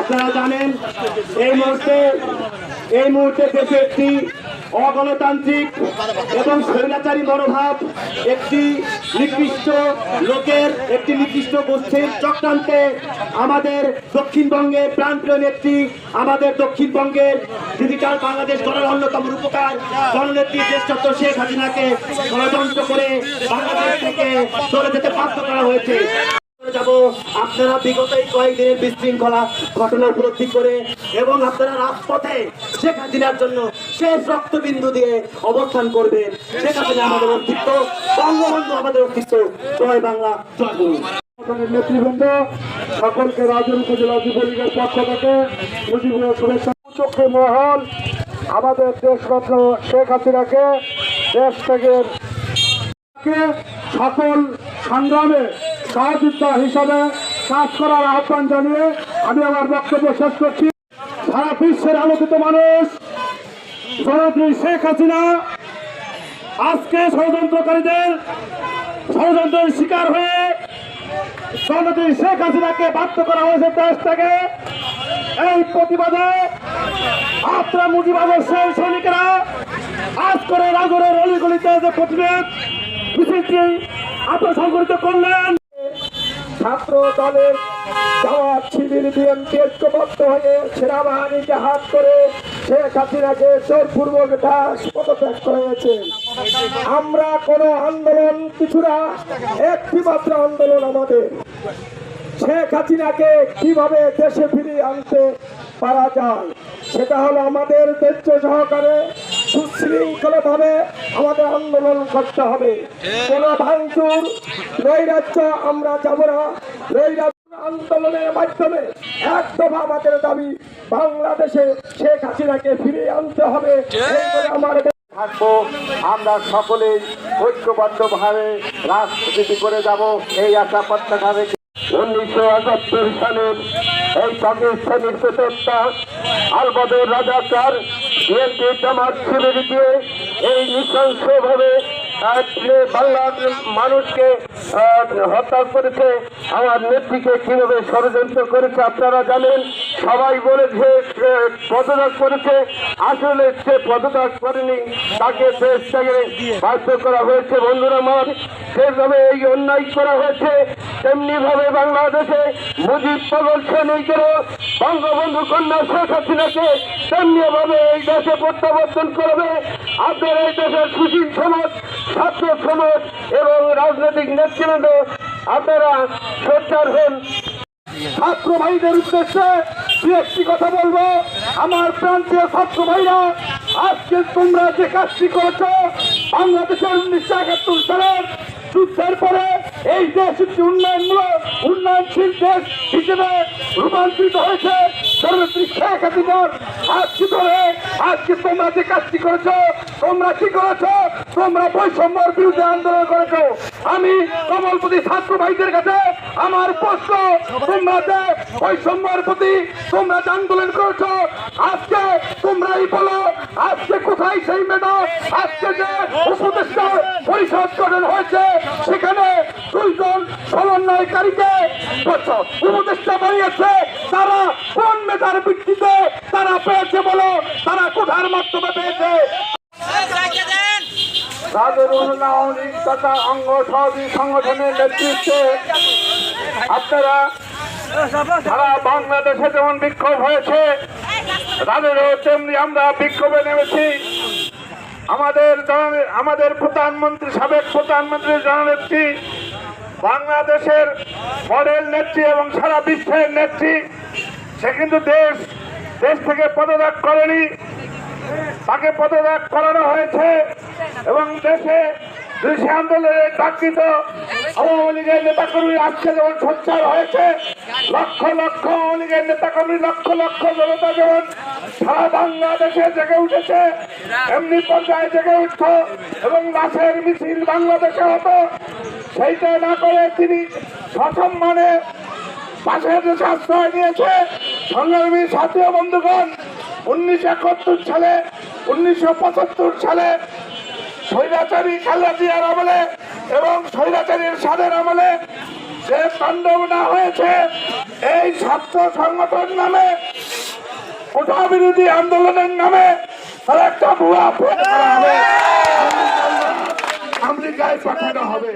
আপনারা জানেন, এই মুহূর্তে এই মুহূর্তে দেশে একটি অগণতান্ত্রিক এবং স্বৈরাচারী মনোভাব, একটি নির্দিষ্ট লোকের, একটি নির্দিষ্ট গোষ্ঠীর চক্রান্তে আমাদের দক্ষিণবঙ্গের প্রাণপ্রিয় নেত্রী, আমাদের দক্ষিণবঙ্গের ডিজিটাল বাংলাদেশ গড়ার অন্যতম রূপকার জননেত্রী দেশচত্র শেখ হাসিনাকে ষড়যন্ত্র করে বাংলাদেশ থেকে চলে যেতে বাধ্য করা হয়েছে। যাব। আপনারা বিগত এই কয়েকদিনের বিশৃঙ্খলা ঘটনা উপলব্ধি করে এবং আপনারা রাজপথে শেখ হাসিনার জন্য শেষ রক্তবিন্দু দিয়ে অবস্থান করবেন। শেখ হাসিনা আমাদের অস্তিত্ব, বঙ্গবন্ধু আমাদের অস্তিত্ব। জয় বাংলা, জয় গুরু নেতৃবৃন্দ, সকলকে রাজুর উপজেলা যুবলীগের পক্ষ থেকে শুভেচ্ছা। চক্ষু মহল, আমাদের দেশরত্ন শেখ হাসিনাকে, দেশ থেকে সকল সংগ্রামে সহযোদ্ধা হিসাবে কাজ করার আহ্বান জানিয়ে আমি আমার বক্তব্য শেষ করছি। সারা বিশ্বের আলোকিত মানুষ, জনপ্রিয় শেখ হাসিনা, আজকে ষড়যন্ত্রকারীদের ষড়যন্ত্রের শিকার হয়ে সনদী শেখ হাসিনাকে বাধ্য করা হয়েছে দেশ থেকে এই প্রতিবাদে আপনারা মুজিবাদের সেই সৈনিকেরা আজ করে রাজরের অলিগলিতে যে প্রতিবেদ, মিছিলটি আপনারা সংগঠিত করলেন। ছাত্র দলের জামাত শিবির বিএনপি ঐক্যবদ্ধ হয়ে সেনাবাহিনীকে হাত করে শেখ হাসিনাকে জোরপূর্বক দাস পদত্যাগ করা হয়েছে আমরা কোনো আন্দোলন, কিছু না একটি মাত্র আন্দোলন আমাদের। শেখ হাসিনাকে কীভাবে দেশে ফিরিয়ে আনতে পারা যায়, সেটা হলো আমাদের ধৈর্য সহকারে সুশৃঙ্খল ভাবে আমাদের আন্দোলন করতে হবে। কোন ভাঙচুর নৈরাজ্য আমরা যাব না। নৈরাজ্য আন্দোলনের মাধ্যমে এক দফা আমাদের দাবি বাংলাদেশে শেখ হাসিনাকে ফিরিয়ে আনতে হবে। আমার থাকব আমরা সকলেই ঐক্যবদ্ধভাবে রাজনীতি করে যাব এই আশা প্রত্যাশা রেখে। উনিশশো একাত্তর সালের এই পাকিস্তানের প্রচেষ্টা আলবদর রাজাকার বিএনপি জামাত শিবির দিয়ে এই নৃশংসভাবে আজকে বাংলার মানুষকে হত্যা করেছে, আমার নেত্রীকে কীভাবে ষড়যন্ত্র করেছে আপনারা জানেন, সবাই বলেছে পদত্যাগ করেছে, আসলে সে পদত্যাগ করেনি, তাকে দেশ থেকে বাধ্য করা হয়েছে। বন্ধুরা আমার সেভাবে এই অন্যায় করা হয়েছে তেমনি ভাবে বাংলাদেশে মুজিব পাগল সৈনিকেরও বঙ্গবন্ধু কন্যা শেখ হাসিনাকে তেমনি ভাবে এই দেশে প্রত্যাবর্তন করবে। আপনার এই দেশের সুশীল সমাজ ছাত্র সমাজ এবং রাজনৈতিক নেতৃবৃন্দ, আপনারা সোচ্চার হন। ছাত্র ভাইদের উদ্দেশ্যে দু একটি কথা বলব। আমার প্রান্তীয় ছাত্র ভাইরা, আজকে তোমরা যে কাজটি করেছ, বাংলাদেশের উনিশশো একাত্তর সালের যুদ্ধের পরে এই দেশ একটি উন্নয়নমূলক, উন্নয়নশীল দেশ হিসেবে রূপান্তরিত হয়েছে। সর্বত্রিক শেখ হাসিনার আজকে ধরে আজকে তোমরা যে কাজটি করেছ তোমরা কি করেছ? তোমরা বৈষম্যর বিরুদ্ধে আন্দোলন করেছ। আমি কমলপতি ছাত্র ভাইদের কাছে আমার প্রশ্ন, তোমরা যে বৈষম্যের প্রতি তোমরা যে আন্দোলন করেছ, আজকে তোমরাই বলো, আজকে কোথায় সেই মেধা, আজকে যে উপদেষ্টা পরিষদ গঠন হয়েছে, সেখানে দুইজন সমন্বয়কারীকে উপদেষ্টা বানিয়েছে, তারা কোন মেধার ভিত্তিতে তারা পেয়েছে বলো, তারা কোঠার মাধ্যমে পেয়েছে? তথা সংগঠনের নেতৃত্বে আপনারা সারা বাংলাদেশে যেমন বিক্ষোভ হয়েছে, তাদেরও তেমনি আমরা বিক্ষোভে নেমেছি। আমাদের আমাদের প্রধানমন্ত্রী, সাবেক প্রধানমন্ত্রী জননেত্রী, বাংলাদেশের মডেল নেত্রী এবং সারা বিশ্বের নেত্রী, সে কিন্তু দেশ দেশ থেকে পদত্যাগ করেনি। তাকে পদত্যাগ করানো হয়েছে। এবং দেশে কৃষি আন্দোলনের চাকরিত আওয়ামী লীগের নেতাকর্মী আজকে যেমন সোচ্চার হয়েছে, লক্ষ লক্ষ আওয়ামী লীগের নেতাকর্মী, লক্ষ লক্ষ জনতা যেমন সারা বাংলাদেশে জেগে উঠেছে, এমনি পর্যায়ে জেগে উঠত এবং লাশের মিছিল বাংলাদেশে হতো। সেইটা না করে তিনি সসম্মানে পাশের দেশে আশ্রয় নিয়েছে। সংগ্রামী সাথী বন্ধুগণ, উনিশশো একাত্তর সালে, উনিশশো পঁচাত্তর সালে স্বৈরাচারী খালেদা জিয়ার আমলে এবং স্বৈরাচারীর সাদের আমলে যে তাণ্ডব না হয়েছে, এই ছাত্র সংগঠন নামে কোথা বিরোধী আন্দোলনের নামে তার একটা ভুয়া আমেরিকায় পাঠানো হবে।